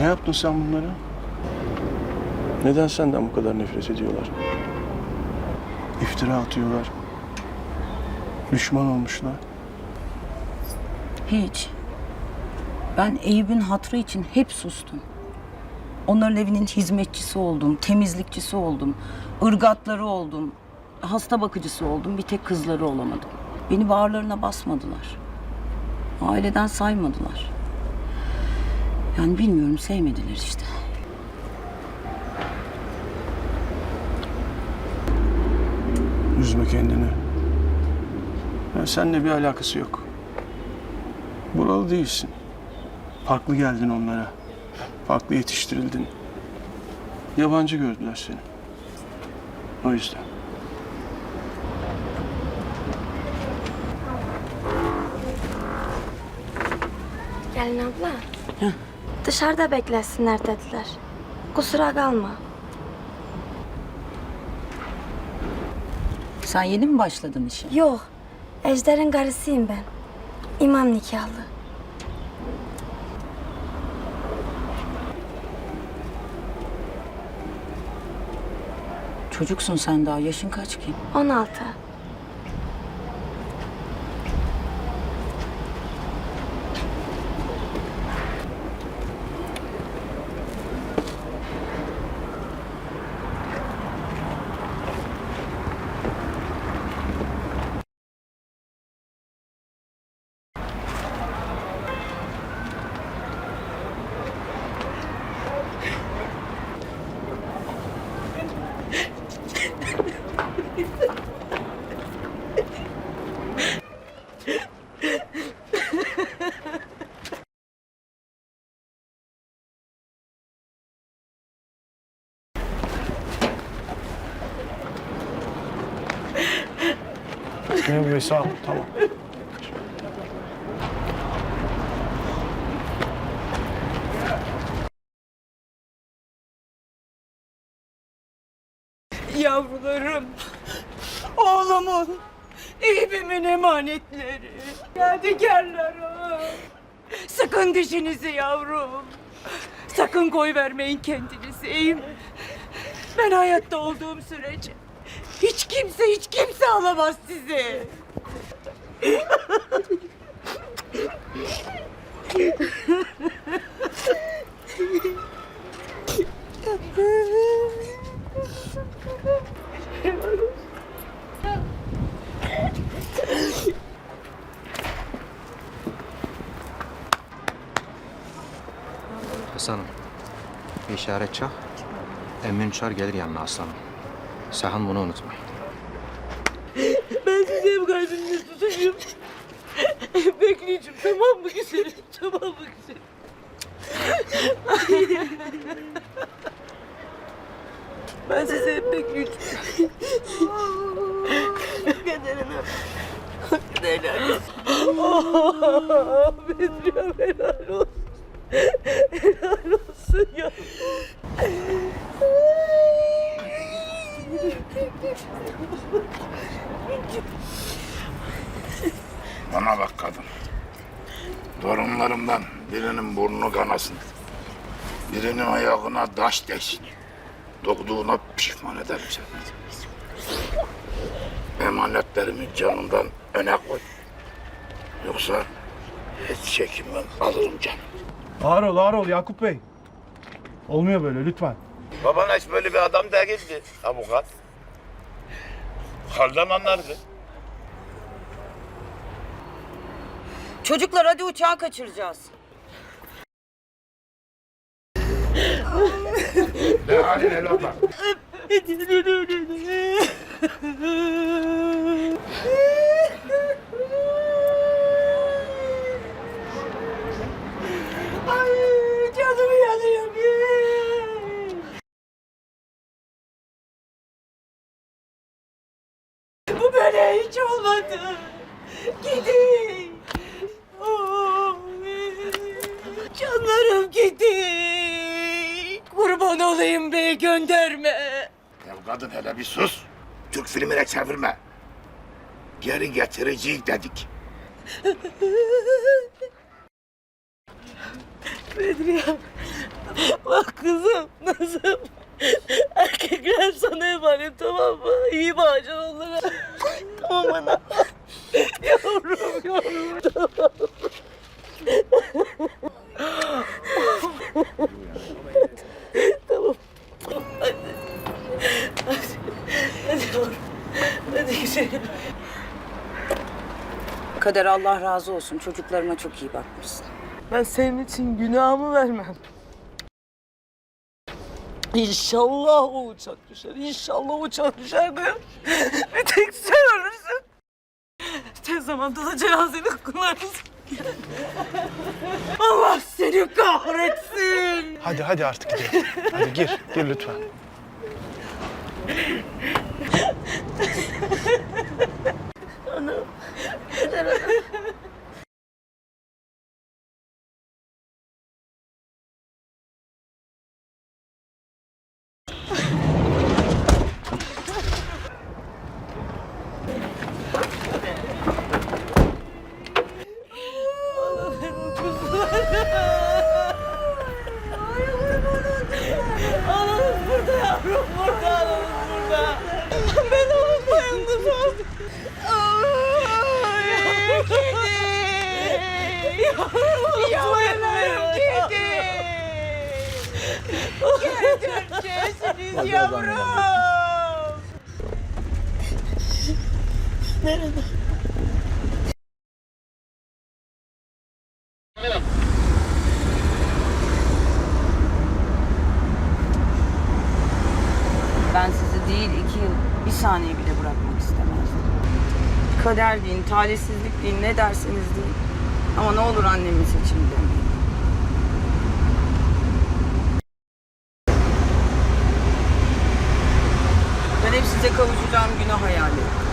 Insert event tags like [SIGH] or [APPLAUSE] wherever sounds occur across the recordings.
Ne yaptın sen bunlara? Neden senden bu kadar nefret ediyorlar? İftira atıyorlar. Düşman olmuşlar. Hiç. Ben Eyüp'ün hatrı için hep sustum. Onların evinin hizmetçisi oldum, temizlikçisi oldum, ırgatları oldum, hasta bakıcısı oldum. Bir tek kızları olamadım. Beni bağırlarına basmadılar. Aileden saymadılar. Yani bilmiyorum sevmediler işte. Üzme kendini. Ya seninle bir alakası yok. Buralı değilsin. Farklı geldin onlara. Farklı yetiştirildin. Yabancı gördüler seni. O yüzden. Gelin abla. Dışarıda beklesinler dediler. Kusura kalma. Sen yeni mi başladın işe? Yok. Ejder'in karısıyım ben. İmam nikahlı. Çocuksun sen daha. Yaşın kaç ki? 16. Memur Bey sağ. Tamam. Yavrularım, oğlumun, Eyüp'ümün emanetleri, yadigarlarım. Sakın dişinizi yavrum. Sakın koy vermeyin kendinizi Eyüp. Ben hayatta olduğum sürece hiç kimse hiç kimse alamaz sizi. Hasan'ım, bir işaret çak. Emmin uçar gelir yanına aslanım. Sakın bunu unutma. Ben sizi hep kalbimde tutacağım. Bekleyeceğim tamam mı güzelim? Tamam mı güzelim? ben sizi hep bekleyeceğim. Kaderine. Helal olsun. Oh, Bedriyem helal olsun. Helal olsun ya. Bana bak kadın. Torunlarımdan birinin burnu kanasın. Birinin ayağına taş değsin. Doğduğuna pişman ederim seni. Emanetlerimi canından öne koy. Yoksa hiç çekinmem alırım canım. Ağır ol, ağır ol Yakup Bey. Olmuyor böyle lütfen. Baban hiç böyle bir adam değildi avukat. Halden anlardı. Çocuklar hadi uçağı kaçıracağız. Ne halin el abla? Ay canım yanıyor. Bu böyle hiç olmadı. Gidin. Oh, canlarım gidin. Kurban olayım bey gönderme. Ya kadın hele bir sus. Türk filmine çevirme. Geri getireceğiz dedik. Bedriye. Bak kızım, kızım. Erkekler sana emanet tamam mı? İyi bakacaksın onlara. tamam ana. yavrum, yavrum. Tamam. tamam. Hadi. Hadi. Hadi yavrum. Hadi güzelim. Kader Allah razı olsun. Çocuklarıma çok iyi bakmışsın. Ben senin için günahımı vermem. İnşallah o uçak düşer. İnşallah o uçak düşer de [LAUGHS] bir tek sen ölürsün. Tez zamanda da cenazeni kılarız. [LAUGHS] Allah seni kahretsin. Hadi hadi artık gidelim. Hadi gir, gir lütfen. Geri döneceksiniz yavrum. Nerede? Ben sizi değil iki yıl, bir saniye bile bırakmak istemezdim. Kader deyin, talihsizlik deyin, ne derseniz deyin. Ama ne olur annemin seçimi demeyin. Ben hep size kavuşacağım günü hayal ettim.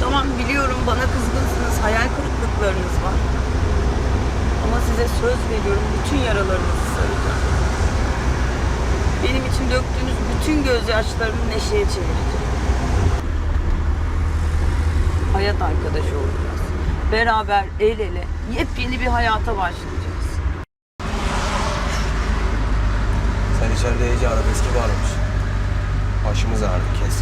Tamam biliyorum bana kızgınsınız, hayal kırıklıklarınız var. Ama size söz veriyorum bütün yaralarınızı saracağım. Benim için döktüğünüz bütün gözyaşlarını neşeye çevireceğim. Hayat arkadaşı olacağız. Beraber el ele yepyeni bir hayata başlayacağız. Sen içeride iyice arabeski bağlamış. Başımız ağrıdı kes.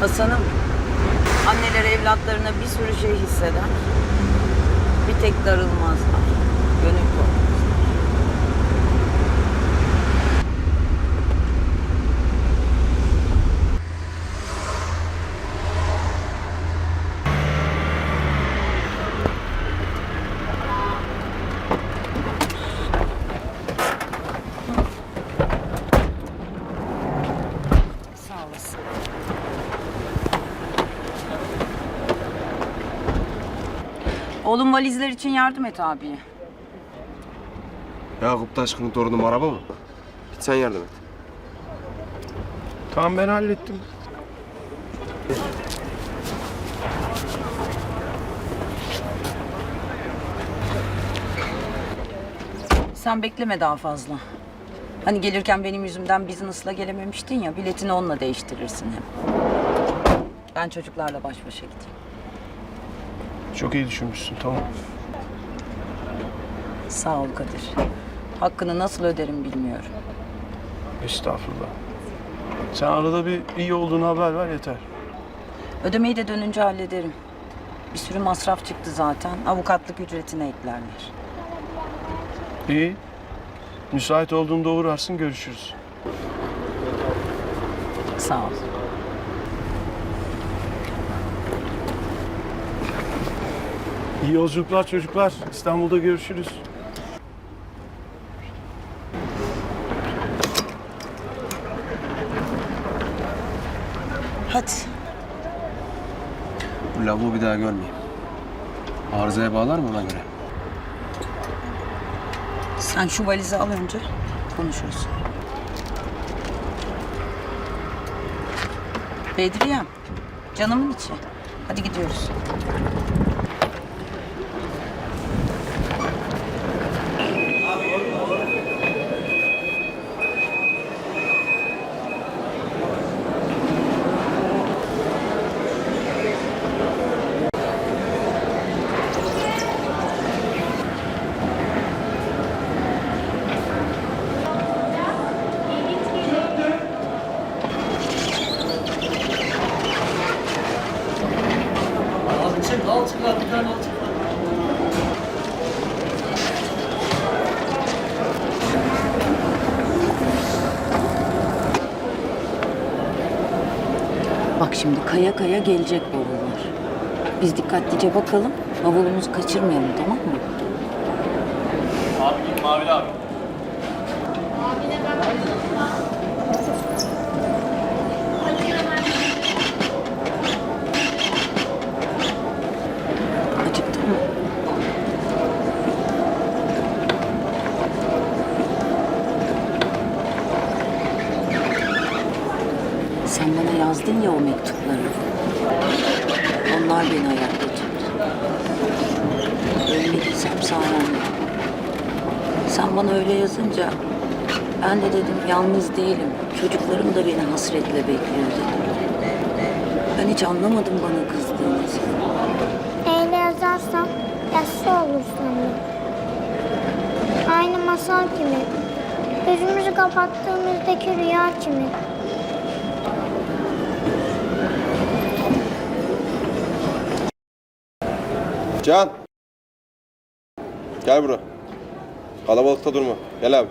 Hasan'ım, anneler evlatlarına bir sürü şey hisseder. Bir tek darılmazlar. Gönül Oğlum valizler için yardım et abiye. Yakup Taşkın'ın torunum araba mı? Git sen yardım et. Tamam ben hallettim. Sen bekleme daha fazla. Hani gelirken benim yüzümden business'la gelememiştin ya, biletini onunla değiştirirsin hem. Ben çocuklarla baş başa gideyim. Çok iyi düşünmüşsün, tamam. Sağ ol Kadir. Hakkını nasıl öderim bilmiyorum. Estağfurullah. Sen arada bir iyi olduğunu haber ver yeter. Ödemeyi de dönünce hallederim. Bir sürü masraf çıktı zaten. Avukatlık ücretine eklerler. İyi. Müsait olduğunda uğrarsın, görüşürüz. Sağ ol. İyi yolculuklar çocuklar. İstanbul'da görüşürüz. Hadi. Bu lavuğu bir daha görmeyeyim. Arızaya bağlar mı ona göre? Sen şu valizi al önce. Konuşuruz. Bedriyem. Canımın içi. Hadi gidiyoruz. Çek al çık bir tane al çık. Bak şimdi kaya kaya gelecek bavullar. Biz dikkatlice bakalım, bavulumuzu kaçırmayalım tamam mı? Abi git Mavili abi. Sayemde. Sen bana öyle yazınca ben de dedim yalnız değilim. Çocuklarım da beni hasretle bekliyor dedim. Ben hiç anlamadım bana kızdığınızı. Eyle yazarsam yassı olur sanırım. Aynı masal gibi. Gözümüzü kapattığımızdaki rüya gibi. Can. Gel buraya. Kalabalıkta durma. Gel abi.